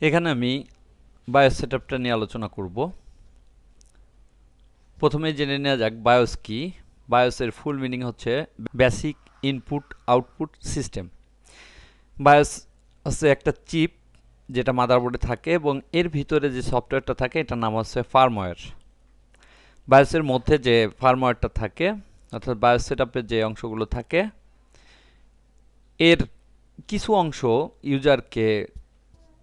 এখানে আমি বায়োস সেটআপটা নিয়ে আলোচনা করব। প্রথমে জেনে নেওয়া যাক বায়োস কি। বায়োসের ফুল মিনিং হচ্ছে basic input output system BIOS হচ্ছে একটা চিপ যেটা মাদারবোর্ডে থাকে এবং এর ভিতরে যে সফটওয়্যারটা থাকে এটার নাম হচ্ছে ফার্মওয়্যার বায়োসের মধ্যে যে ফার্মওয়্যারটা থাকে, অর্থাৎ বায়োস সেটআপের যে অংশগুলো থাকে, এর কিছু অংশ ইউজারকে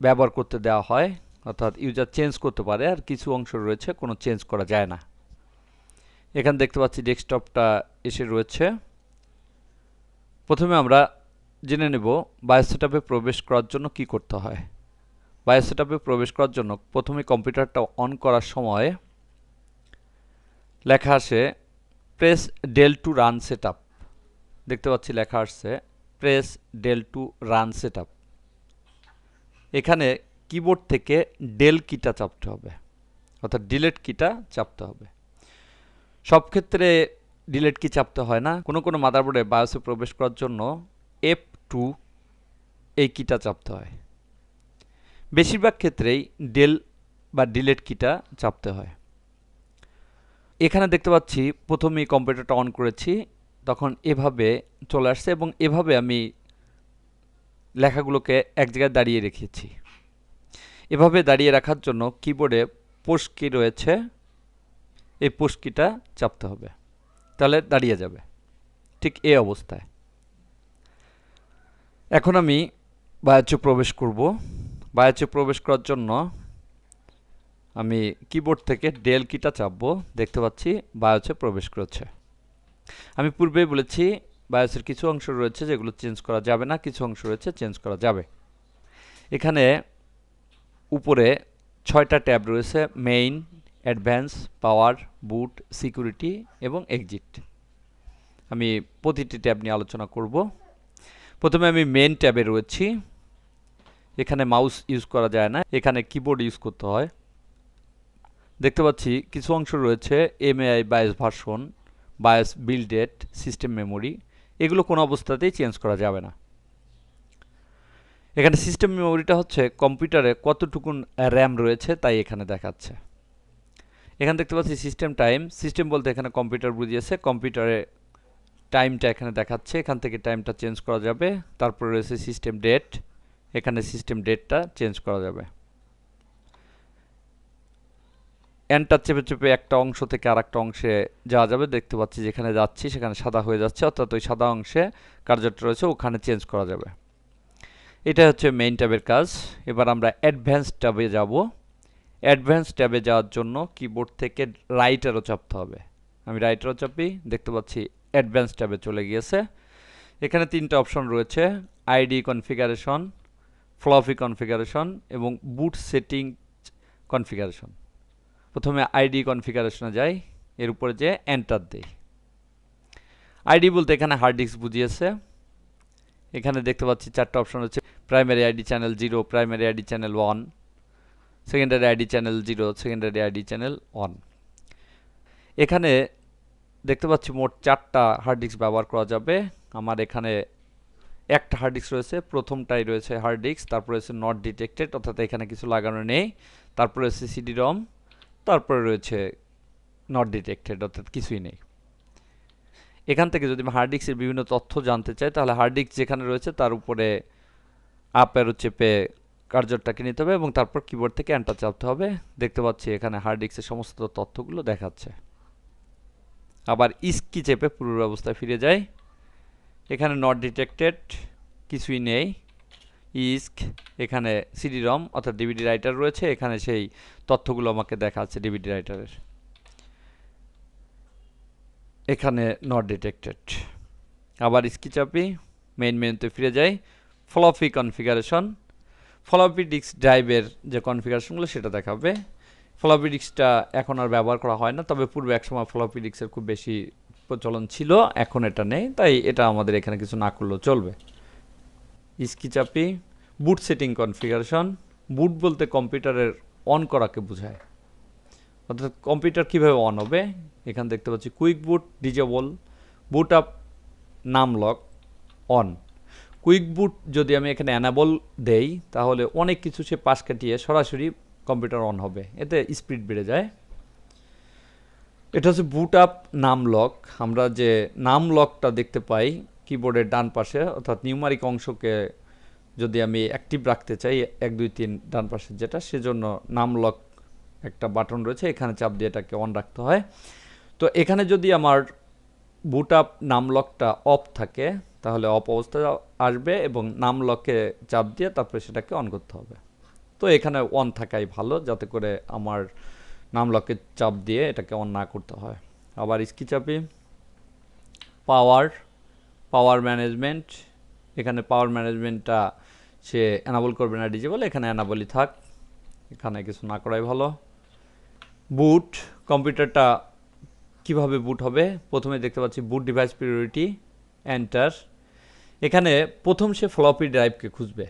ব্যবহার করতে দেওয়া হয়, অর্থাৎ ইউজার চেঞ্জ করতে পারে, আর কিছু অংশ রয়েছে, কোনো চেঞ্জ করা যায় না। এখানে দেখতে পাচ্ছি ডেস্কটপটা এসে রয়েছে। প্রথমে আমরা জেনে নেব বায়োসেটআপে প্রবেশ করার জন্য কি করতে হয়। বায়োসেটআপে প্রবেশ করার জন্য প্রথমে কম্পিউটারটা অন করার সময় লেখা আসে press del to run set দেখতে পাচ্ছি লেখা আসছে press del to run set এখানে কিবোর্ড থেকে ডেল কিটা চাপতে হবে, অর্থাৎ ডিলেট কিটা চাপতে হবে। সব ক্ষেত্রে ডিলেট কি চাপতে হয় না। কোনো কোনো মাদারবোর্ডে বায়োসে প্রবেশ করার জন্য এফ টু এই কিটা চাপতে হয়। বেশিরভাগ ক্ষেত্রেই ডেল বা ডিলেট কিটা চাপতে হয়। এখানে দেখতে পাচ্ছি, প্রথমেই কম্পিউটারটা অন করেছি, তখন এভাবে চলে আসছে এবং এভাবে আমি লেখাগুলোকে এক জায়গায় দাঁড়িয়ে রেখেছি। এভাবে দাঁড়িয়ে রাখার জন্য কিবোর্ডে কি রয়েছে। এই পোস্ট কিটা চাপতে হবে। তাহলে দাঁড়িয়ে যাবে। ঠিক এই অবস্থায়। এখন আমি বায়াচে প্রবেশ করব। বায়াচে প্রবেশ করার জন্য আমি কিবোর্ড থেকে ডেল কিটা চাপবো। দেখতে পাচ্ছি বায়োসে প্রবেশ করেছে। আমি পূর্বেই বলেছি বায়োসের কিছু অংশ রয়েছে যেগুলো চেঞ্জ করা যাবে না, কিছু অংশ রয়েছে চেঞ্জ করা যাবে। এখানে উপরে ছয়টা ট্যাব রয়েছে main advance power boot security এবং এক্সিট আমি প্রতিটি ট্যাব নিয়ে আলোচনা করব। প্রথমে আমি মেন ট্যাবে রয়েছি। এখানে মাউস ইউজ করা যায় না, এখানে কিবোর্ড ইউজ করতে হয়। দেখতে পাচ্ছি কিছু অংশ রয়েছে M A I BIOS version BIOS builded system memory এগুলো কোনো অবস্থাতেই চেঞ্জ করা যাবে না। এখানে সিস্টেম মেমোরিটা হচ্ছে কম্পিউটারে কতটুকুন র্যাম রয়েছে তাই এখানে দেখাচ্ছে। এখানে দেখতে পাচ্ছি সিস্টেম টাইম সিস্টেম বলতে এখানে কম্পিউটার বুঝিয়েছে। কম্পিউটারে টাইমটা এখানে দেখাচ্ছে। এখান থেকে টাইমটা চেঞ্জ করা যাবে। তারপরে রয়েছে সিস্টেম ডেট এখানে সিস্টেম ডেটটা চেঞ্জ করা যাবে। এন্টার চেপে চেপে একটা অংশ থেকে আর একটা অংশে যাওয়া যাবে। দেখতে পাচ্ছি যেখানে যাচ্ছি সেখানে সাদা হয়ে যাচ্ছে, অর্থাৎ ওই সাদা অংশে কার্যটা রয়েছে, ওখানে চেঞ্জ করা যাবে। এটা হচ্ছে মেইন ট্যাবের কাজ। এবার আমরা অ্যাডভান্স ট্যাবে যাব। অ্যাডভান্স ট্যাবে যাওয়ার জন্য কিবোর্ড থেকে রাইটারও চাপতে হবে। আমি রাইটারও চাপি, দেখতে পাচ্ছি অ্যাডভান্স ট্যাবে চলে গিয়েছে। এখানে তিনটা অপশন রয়েছে আইডি কনফিগারেশন ফ্লফি কনফিগারেশন এবং বুট সেটিং কনফিগারেশন প্রথমে আইডি কনফিগারেশনে যাই, এর উপরে যে এন্টার দেই। আইডি বলতে এখানে হার্ড ডিস্ক বুঝিয়েছে। এখানে দেখতে পাচ্ছি চারটা অপশন হচ্ছে primary ID channel zero, primary ID channel one, secondary ID channel zero, secondary ID channel one. এখানে দেখতে পাচ্ছি মোট চারটা হার্ড ডিস্ক ব্যবহার করা যাবে। আমার এখানে একটা হার্ড ডিস্ক রয়েছে, প্রথমটাই রয়েছে হার্ড ডিস্ক, তারপরে রয়েছে নট ডিটেক্টেড, অর্থাৎ এখানে কিছু লাগানো নেই। তারপরে রয়েছে সিডি রম তারপরে রয়েছে নট ডিটেক্টেড অর্থাৎ কিছুই নেই। এখান থেকে যদি আমি হার্ড ডিস্কের বিভিন্ন তথ্য জানতে চাই, তাহলে হার্ড ডিস্ক যেখানে রয়েছে তার উপরে আপ চেপে কার্যরটাকে নিতে হবে এবং তারপর কিবোর্ড থেকে এন্টার চাপতে হবে। দেখতে পাচ্ছি এখানে হার্ড ডিস্কের সমস্ত তথ্যগুলো দেখাচ্ছে। আবার ইস্কি চেপে পূর্ব অবস্থায় ফিরে যায় এখানে নট ডিটেক্টেড কিছুই নেই। ইস্ক, এখানে সিডি রম অর্থাৎ ডিভিডি রাইটার রয়েছে, এখানে সেই তথ্যগুলো আমাকে দেখাচ্ছে ডিভিডি রাইটারের। এখানে নট ডিটেক্টেড আবার ইস্কি চাপি মেইন মেনুতে ফিরে যাই ফ্লপি কনফিগারেশন ফ্লপি ডিস্ক ড্রাইভের যে কনফিগারেশনগুলো সেটা দেখাবে। ফ্লপি ডিস্কটা এখন আর ব্যবহার করা হয় না, তবে পূর্বে একসময় ফ্লপি ডিস্কের খুব বেশি প্রচলন ছিল, এখন এটা নেই, তাই এটা আমাদের এখানে কিছু না করলেও চলবে। ইস্কি চাপি বুট সেটিং কনফিগারেশন বুট বলতে কম্পিউটারের অন করাকে বোঝায়। অর্থাৎ কম্পিউটার কীভাবে অন হবে? এখানে দেখতে পাচ্ছি quick boot disable boot up num lock on quick boot যদি আমি এখানে অ্যানাবল দেই, তাহলে অনেক কিছু সে পাশ কাটিয়ে সরাসরি কম্পিউটার অন হবে। এতে স্পিড বেড়ে যায়। এটা হচ্ছে বুট আপ নাম লক আমরা যে নাম লকটা দেখতে পাই কিবোর্ডের ডান পাশে, অর্থাৎ নিউমারিক অংশকে যদি আমি অ্যাক্টিভ রাখতে চাই, এক, দুই, তিন ডান পাশে যেটা, সেজন্য নাম লক একটা বাটন রয়েছে, এখানে চাপ দিয়ে এটাকে অন রাখতে হয়। তো এখানে যদি আমার বুট আপ নাম লকটা অফ থাকে, তাহলে অফ অবস্থা আসবে এবং নাম লকে চাপ দিয়ে তারপরে সেটাকে অন করতে হবে। তো এখানে অন থাকাই ভালো, যাতে করে আমার নাম লকে চাপ দিয়ে এটাকে অন না করতে হয়। আবার স্কি চাপি পাওয়ার পাওয়ার ম্যানেজমেন্ট এখানে পাওয়ার ম্যানেজমেন্টটা সে অ্যানাবল করবে না ডিজেবল এখানে অ্যানাবলই থাক, এখানে কিছু না করাই ভালো। বুট কম্পিউটারটা কীভাবে বুট হবে? প্রথমে দেখতে পাচ্ছি বুট ডিভাইস প্রিওরিটি এন্টার এখানে প্রথম সে ফ্লপি ড্রাইভকে খুঁজবে।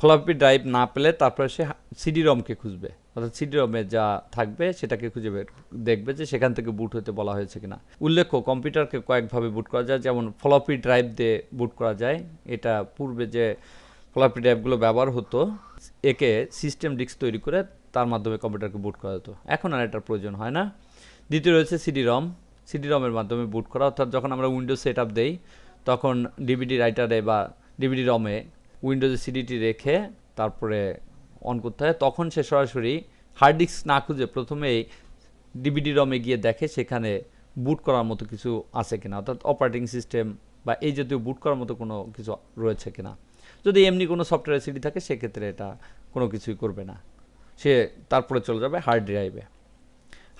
ফ্লপি ড্রাইভ না পেলে তারপরে সে সিডি রমকে খুঁজবে। অর্থাৎ সিডি রমে যা থাকবে সেটাকে খুঁজে বের, দেখবে যে সেখান থেকে বুট হতে বলা হয়েছে কিনা। উল্লেখ্য, কম্পিউটারকে কয়েকভাবে বুট করা যায়, যেমন ফ্লপি ড্রাইভ দিয়ে বুট করা যায়। এটা পূর্বে যে ফ্লপি ড্রাইভগুলো ব্যবহার হতো, একে সিস্টেম ডিস্ক তৈরি করে তার মাধ্যমে কম্পিউটারকে বুট করা হতো এখন আর এটার প্রয়োজন হয় না। দ্বিতীয় রয়েছে সিডি রম সিডি রমের মাধ্যমে বুট করা, অর্থাৎ যখন আমরা উইন্ডোজ সেট আপ দেই, তখন ডিভিডি রাইটারে বা ডিভিডি রমে উইন্ডোজে সিডিটি রেখে তারপরে অন করতে হয়, তখন সে সরাসরি হার্ড ডিস্ক না খুঁজে প্রথমেই ডিভিডি রমে গিয়ে দেখে সেখানে বুট করার মতো কিছু আছে কিনা, অর্থাৎ অপারেটিং সিস্টেম বা এই জাতীয় বুট করার মতো কোনো কিছু রয়েছে কিনা। যদি এমনি কোনো সফটওয়্যার সিডি থাকে, সেক্ষেত্রে এটা কোনো কিছুই করবে না। সে তারপরে চলে যাবে হার্ড ড্রাইভে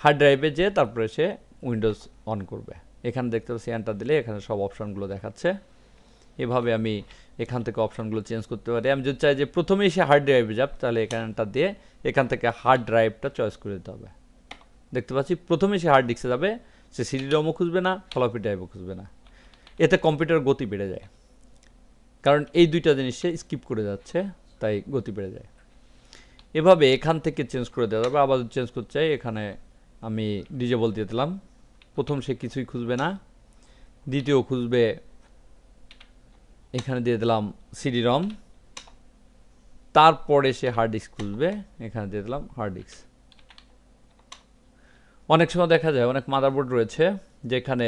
হার্ড ড্রাইভে যেয়ে তারপরে সে উইন্ডোজ অন করবে। এখানে দেখতে পাচ্ছি এন্টার দিলে এখানে সব অপশানগুলো দেখাচ্ছে। এভাবে আমি এখান থেকে অপশানগুলো চেঞ্জ করতে পারি। আমি যদি চাই যে প্রথমেই সে হার্ড ড্রাইভে যাব তাহলে এখানটা দিয়ে এখান থেকে হার্ড ড্রাইভটা চয়েস করে দিতে হবে। দেখতে পাচ্ছি প্রথমে সে হার্ড ডিস্কে যাবে, সে সিডি রমও খুঁজবে না ফ্লপি ড্রাইভও খুঁজবে না। এতে কম্পিউটার গতি বেড়ে যায়। কারণ এই দুইটা জিনিস সে স্কিপ করে যাচ্ছে, তাই গতি বেড়ে যায়। এভাবে এখান থেকে চেঞ্জ করে দেওয়া যাবে। আবার চেঞ্জ করতে চাই, এখানে আমি ডিজেবল দিয়ে দিলাম। প্রথম সে কিছুই খুঁজবে না, দ্বিতীয় খুঁজবে এখানে দিয়ে দিলাম সিডি রম তারপরে সে হার্ড ডিস্ক খুঁজবে, এখানে দিয়ে দিলাম হার্ড ডিস্ক অনেক সময় দেখা যায়, অনেক মাদারবোর্ড রয়েছে যেখানে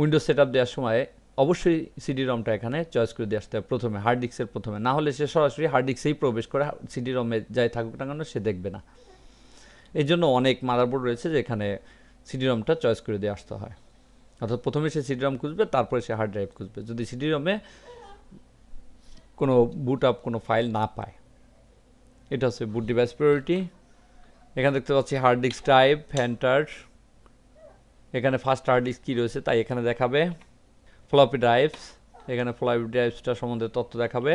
উইন্ডোজ সেট আপ দেওয়ার সময় অবশ্যই সিডি রমটা এখানে চয়েস করে দিয়ে আসতে হবে প্রথমে হার্ড ডিস্কের প্রথমে। না হলে সে সরাসরি হার্ড ডিস্কেই প্রবেশ করে সিডি রমে যাই থাকুক না কেন, সে দেখবে না। এই জন্য অনেক মাদারবোর্ড রয়েছে যেখানে সিডি রমটা চয়েস করে দিয়ে আসতে হয়। অর্থাৎ প্রথমে সে সিডি রম খুঁজবে, তারপরে সে হার্ড ড্রাইভ খুঁজবে। যদি সিডি রমে কোনো বুট আপ কোনো ফাইল না পায়, এটা হচ্ছে বুট ডিভাইস প্রায়োরিটি এখানে দেখতে পাচ্ছি হার্ড ডিস্ক টাইপ ফ্যান্টার এখানে ফার্স্ট হার্ড ডিস্ক কী রয়েছে তাই এখানে দেখাবে। ফ্লপি ড্রাইভস এখানে ফ্লপি ড্রাইভসটা সম্বন্ধে তথ্য দেখাবে।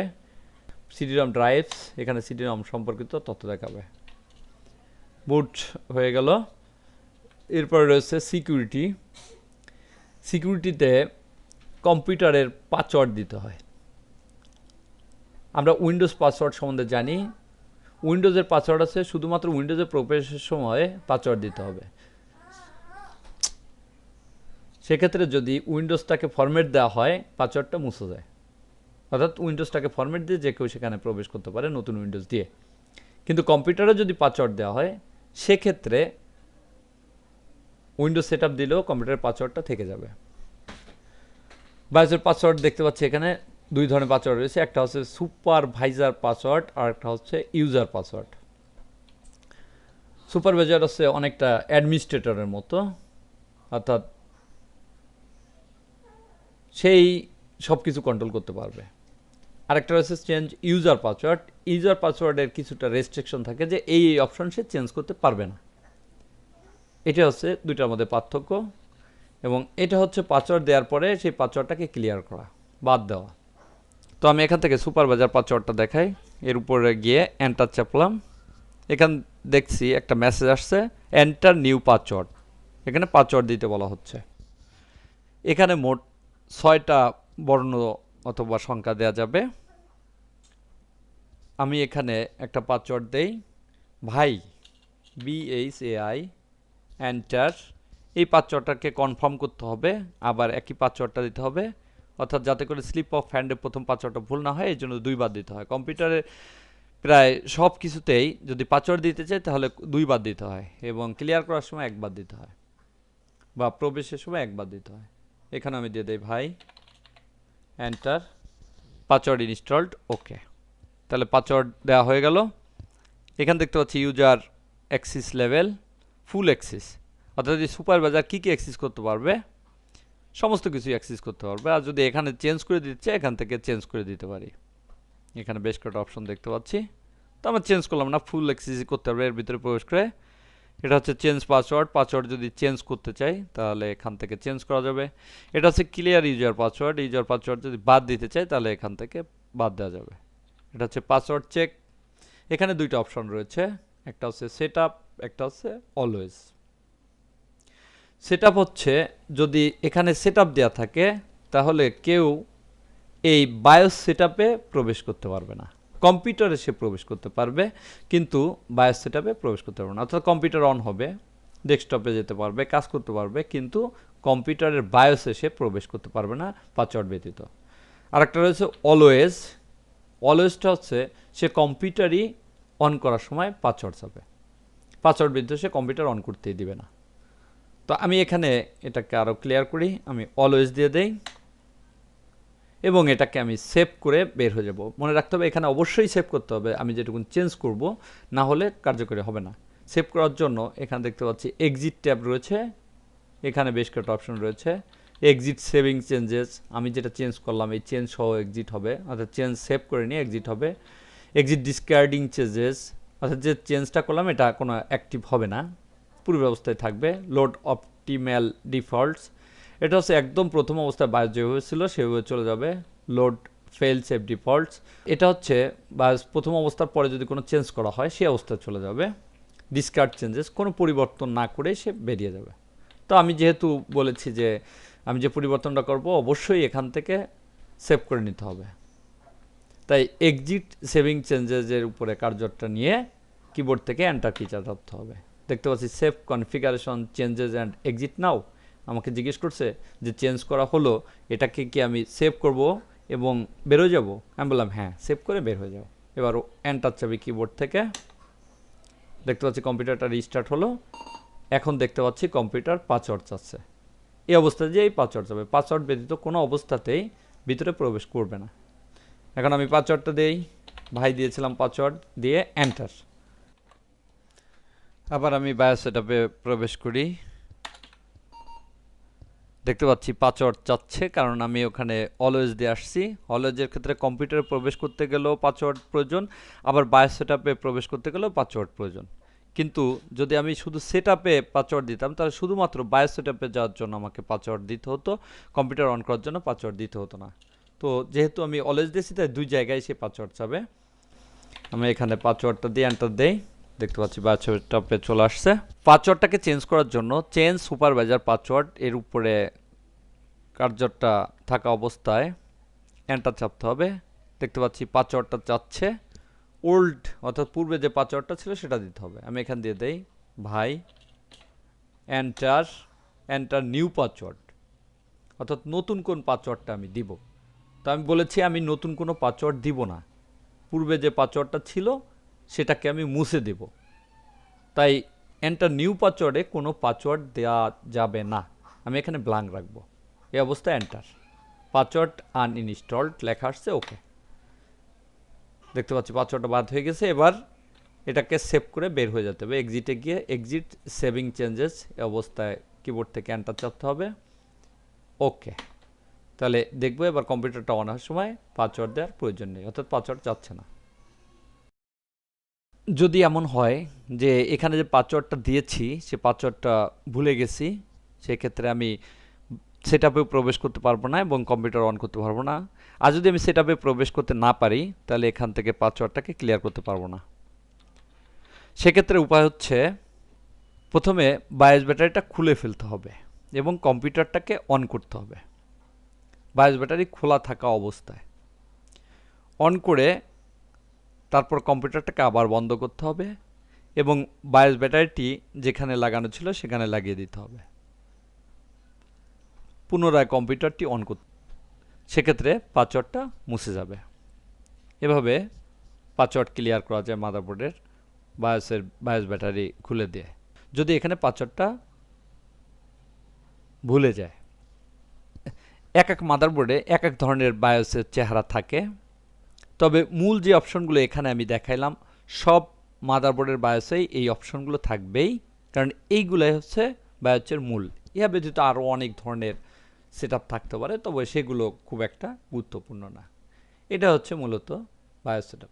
সিডি রম ড্রাইভস এখানে সিডি রম সম্পর্কিত তথ্য দেখাবে। বুট হয়ে গেল। এরপর রয়েছে সিকিউরিটি সিকিউরিটিতে কম্পিউটারের পাসওয়ার্ড দিতে হয়। আমরা উইন্ডোজ পাসওয়ার্ড সম্বন্ধে জানি। উইন্ডোজের পাসওয়ার্ড আছে, শুধুমাত্র উইন্ডোজে প্রবেশের সময় পাসওয়ার্ড দিতে হবে। সেক্ষেত্রে যদি উইন্ডোজটাকে ফরম্যাট দেওয়া হয় পাসওয়ার্ডটা মুছে যায়। অর্থাৎ উইন্ডোজটাকে ফরম্যাট দিয়ে যে কেউ সেখানে প্রবেশ করতে পারে নতুন উইন্ডোজ দিয়ে। কিন্তু কম্পিউটারে যদি পাসওয়ার্ড দেওয়া হয়, সেক্ষেত্রে উইন্ডোজ সেট আপ দিলেও কম্পিউটারের পাসওয়ার্ডটা থেকে যাবে। বায়োসের পাসওয়ার্ড দেখতে পাচ্ছি এখানে দুই ধরনের পাসওয়ার্ড রয়েছে, একটা হচ্ছে সুপারভাইজার পাসওয়ার্ড আর একটা হচ্ছে ইউজার পাসওয়ার্ড। সুপারভাইজার হচ্ছে অনেকটা অ্যাডমিনিস্ট্রেটরের মতো, অর্থাৎ সেই সব কিছু কন্ট্রোল করতে পারবে। আরেকটা রয়েছে চেঞ্জ ইউজার পাসওয়ার্ড ইউজার পাসওয়ার্ডের কিছুটা রেস্ট্রিকশন থাকে যে এই অপশন সে চেঞ্জ করতে পারবে না। এটা হচ্ছে দুইটার মধ্যে পার্থক্য এবং এটা হচ্ছে পাসওয়ার্ড দেওয়ার পরে সেই পাসওয়ার্ডটাকে ক্লিয়ার করা, বাদ দেওয়া। তো আমি এখান থেকে সুপারভাইজার পাসওয়ার্ডটা দেখাই, এর উপরে গিয়ে এন্টার চাপলাম। এখান দেখছি একটা মেসেজ আসছে এন্টার নিউ পাসওয়ার্ড এখানে পাসওয়ার্ড দিতে বলা হচ্ছে। এখানে মোট ছয়টা বর্ণ অথবা সংখ্যা দেওয়া যাবে। আমি এখানে একটা পাসওয়ার্ড দেই, ভাই বিএইচ এআই এন্টার এই পাসওয়ার্ডটাকে কনফার্ম করতে হবে, আবার একই পাসওয়ার্ডটা দিতে হবে। অর্থাৎ যাতে করে স্লিপ অফ হ্যান্ডে প্রথম পাসওয়ার্ডটা ভুল না হয়, এই জন্য দুইবার দিতে হয়। কম্পিউটারে প্রায় সব কিছুতেই যদি পাসওয়ার্ড দিতে চাই তাহলে দুইবার দিতে হয় এবং ক্লিয়ার করার সময় একবার দিতে হয় বা প্রবেশের সময় একবার দিতে হয়। এখানে আমি দিয়ে দেই ভাই এন্টার পাসওয়ার্ড ইনস্টলড ওকে তাহলে পাসওয়ার্ড দেওয়া হয়ে গেল। এখানে দেখতে পাচ্ছি user access level full access অর্থাৎ এই সুপারভাইজার কী কী অ্যাক্সেস করতে পারবে? সমস্ত কিছু অ্যাক্সেস করতে পারবে। আর যদি এখানে চেঞ্জ করে দিচ্ছে, এখান থেকে চেঞ্জ করে দিতে পারি। এখানে বেশ কয়েকটা অপশন দেখতে পাচ্ছি। তো আমরা চেঞ্জ করলাম না ফুল অ্যাক্সেসই করতে পারবে এর ভিতরে প্রবেশ করে। এটা হচ্ছে চেঞ্জ পাসওয়ার্ড পাসওয়ার্ড যদি চেঞ্জ করতে চাই, তাহলে এখান থেকে চেঞ্জ করা যাবে। এটা হচ্ছে clear user password user password যদি বাদ দিতে চাই, তাহলে এখান থেকে বাদ দেওয়া যাবে। এটা হচ্ছে পাসওয়ার্ড চেক এখানে দুইটা অপশন রয়েছে। একটা হচ্ছে সেট একটা হচ্ছে অলওয়েজ সেট হচ্ছে যদি এখানে সেট দেওয়া থাকে, তাহলে কেউ এই বায়োস সেট প্রবেশ করতে পারবে না। কম্পিউটারে সে প্রবেশ করতে পারবে, কিন্তু বায়োস সেট প্রবেশ করতে পারবে না। অর্থাৎ কম্পিউটার অন হবে ডেস্কটপে যেতে পারবে, কাজ করতে পারবে, কিন্তু কম্পিউটারের বায়োসে সে প্রবেশ করতে পারবে না পাসওয়ার্ড ব্যতীত। আরেকটা রয়েছে অলওয়েজ অলওয়েজটা হচ্ছে সে কম্পিউটারই অন করার সময় পাসওয়ার্ড চাবে পাসওয়ার্ড ব্যতীত সে কম্পিউটার অন করতেই দিবে না। তো আমি এখানে এটাকে আরও ক্লিয়ার করি, আমি অলওয়েজ দিয়ে দেই এবং এটাকে আমি সেভ করে বের হয়ে যাব। মনে রাখতে হবে এখানে অবশ্যই সেভ করতে হবে, আমি যেটুকুন চেঞ্জ করব, না হলে কার্যকরী হবে না। সেভ করার জন্য এখানে দেখতে পাচ্ছি এক্সিট ট্যাব রয়েছে, এখানে বেশ কয়েকটা অপশন রয়েছে। এক্সিট সেভিং চেঞ্জেস আমি যেটা চেঞ্জ করলাম, এই চেঞ্জ সহ এক্সিট হবে, অর্থাৎ চেঞ্জ সেভ করে নিয়ে এক্সিট হবে। এক্সিট ডিসকার্ডিং চেঞ্জেস অর্থাৎ যে চেঞ্জটা করলাম, এটা কোনো অ্যাক্টিভ হবে না। পূর্ব অবস্থায় থাকবে। লোড অপটিম্যাল ডিফল্টস এটা হচ্ছে একদম প্রথম অবস্থায় বায়োস যেভাবে ছিল, সেভাবে চলে যাবে। লোড ফেল সেভ ডিফল্টস এটা হচ্ছে বায়োস প্রথম অবস্থার পরে যদি কোনো চেঞ্জ করা হয়, সেই অবস্থায় চলে যাবে। ডিসকার্ড চেঞ্জেস কোনো পরিবর্তন না করে সে বেরিয়ে যাবে। তো আমি যেহেতু বলেছি যে আমি যে পরিবর্তনটা করব, অবশ্যই এখান থেকে সেভ করে নিতে হবে। তাই এক্সিট সেভিং চেঞ্জেসের উপরে কার্যটা নিয়ে কিবোর্ড থেকে এন্টার কি চালাতে হবে। দেখতে পাচ্ছি save configuration changes and exit now আমাকে জিজ্ঞেস করছে যে চেঞ্জ করা হলো, এটাকে কি আমি সেভ করব এবং বেরো যাব? আমি বললাম হ্যাঁ সেভ করে বের হয়ে যাও। এবার এন্টার চাবি কিবোর্ড থেকে। দেখতে পাচ্ছি কম্পিউটারটা রিস্টার্ট হলো। এখন দেখতে পাচ্ছি কম্পিউটার পাসওয়ার্ড চাচ্ছে। এই অবস্থায় যে এই পাসওয়ার্ড যাবে পাসওয়ার্ড ব্যতীত কোনো অবস্থাতেই ভিতরে প্রবেশ করবে না। এখন আমি পাসওয়ার্ডটা দেই। ভাই দিয়েছিলাম পাসওয়ার্ড, দিয়ে এন্টার আবার আমি বায়ো সেটআপে প্রবেশ করি। দেখতে পাচ্ছি পাসওয়ার্ড চাচ্ছে, কারণ আমি ওখানে অলওয়েজ দিয়ে আসছি। অলওয়েজের ক্ষেত্রে কম্পিউটারে প্রবেশ করতে গেলেও পাসওয়ার্ড প্রয়োজন, আবার বায়ো সেটআপে প্রবেশ করতে গেলেও পাসওয়ার্ড প্রয়োজন। কিন্তু যদি আমি শুধু সেট আপে পাসওয়ার্ড দিতাম, তাহলে শুধুমাত্র বায়ো সেট যাওয়ার জন্য আমাকে পাসওয়ার্ড দিতে হতো কম্পিউটার অন করার জন্য পাসওয়ার্ড দিতে হতো না। তো যেহেতু আমি অলওয়েজ দিয়েছি, তাই দুই জায়গায় সে পাসওয়ার্ড চাবে। আমি এখানে পাসওয়ার্ডটা দিয়ে এন্টার দেই। দেখতে পাচ্ছি পাসওয়ার্ডটা পে চলে আসছে। পাসওয়ার্ডটাকে চেঞ্জ করার জন্য চেঞ্জ সুপারভাইজার পাসওয়ার্ড এর উপরে কার্যটা থাকা অবস্থায় এন্টার চাপতে হবে। দেখতে পাচ্ছি পাসওয়ার্ডটা চাচ্ছে। ওল্ড অর্থাৎ পূর্বে যে পাসওয়ার্ডটা ছিল, সেটা দিতে হবে। আমি এখান দিয়ে দেই, ভাই এন্টার এন্টার নিউ পাসওয়ার্ড অর্থাৎ নতুন কোন পাসওয়ার্ডটা আমি দিব? তো আমি বলেছি, আমি নতুন কোনো পাসওয়ার্ড দিব না। পূর্বে যে পাসওয়ার্ডটা ছিল, সেটাকে আমি মুছে দেব। তাই এন্টার নিউ পাসওয়ার্ডে কোনো পাসওয়ার্ড দেওয়া যাবে না। আমি এখানে ব্লাঙ্ক রাখব। এই অবস্থায় এন্টার পাসওয়ার্ড আনইনস্টলড লেখা আসছে ওকে দেখতে পাচ্ছি পাসওয়ার্ডটা বাদ হয়ে গেছে। এবার এটাকে সেভ করে বের হয়ে যেতে হবে। এক্সিটে গিয়ে এক্সিট সেভিং চেঞ্জেস এই অবস্থায় কিবোর্ড থেকে এন্টার চাপতে হবে। ওকে তাহলে দেখব এবার কম্পিউটারটা অন হওয়ার সময় পাসওয়ার্ড দেওয়ার প্রয়োজন নেই, অর্থাৎ পাসওয়ার্ড যাচ্ছে না। যদি এমন হয় যে এখানে যে পাসওয়ার্ডটা দিয়েছি, সে পাসওয়ার্ডটা ভুলে গেছি, সেক্ষেত্রে আমি সেট প্রবেশ করতে পারব না এবং কম্পিউটার অন করতে পারব না। আর যদি আমি সেট প্রবেশ করতে না পারি, তাহলে এখান থেকে পাসওয়ার্ডটাকে ক্লিয়ার করতে পারব না। সেক্ষেত্রে উপায় হচ্ছে, প্রথমে বায়োস ব্যাটারিটা খুলে ফেলতে হবে এবং কম্পিউটারটাকে অন করতে হবে। বায়োস ব্যাটারি খোলা থাকা অবস্থায়। অন করে তারপর কম্পিউটারটাকে আবার বন্ধ করতে হবে এবং বায়োস ব্যাটারিটি যেখানে লাগানো ছিল সেখানে লাগিয়ে দিতে হবে। পুনরায় কম্পিউটারটি অন করতে সেক্ষেত্রে পাসওয়ার্ডটা মুছে যাবে। এভাবে পাসওয়ার্ড ক্লিয়ার করা যায় মাদারবোর্ডের বায়োসের বায়োস ব্যাটারি খুলে দিয়ে। যদি এখানে পাসওয়ার্ডটা ভুলে যায় এক এক মাদারবোর্ডে এক এক ধরনের বায়োসের চেহারা থাকে। তবে মূল যে অপশনগুলো এখানে আমি দেখাইলাম, সব মাদারবোর্ডের বায়োসেই এই অপশনগুলো থাকবেই, কারণ এইগুলোই হচ্ছে বায়োসের মূল। ইহা ব্যতীত আরও অনেক ধরনের সেট থাকতে পারে, তবে সেগুলো খুব একটা গুরুত্বপূর্ণ না। এটা হচ্ছে মূলত বায়োস সেট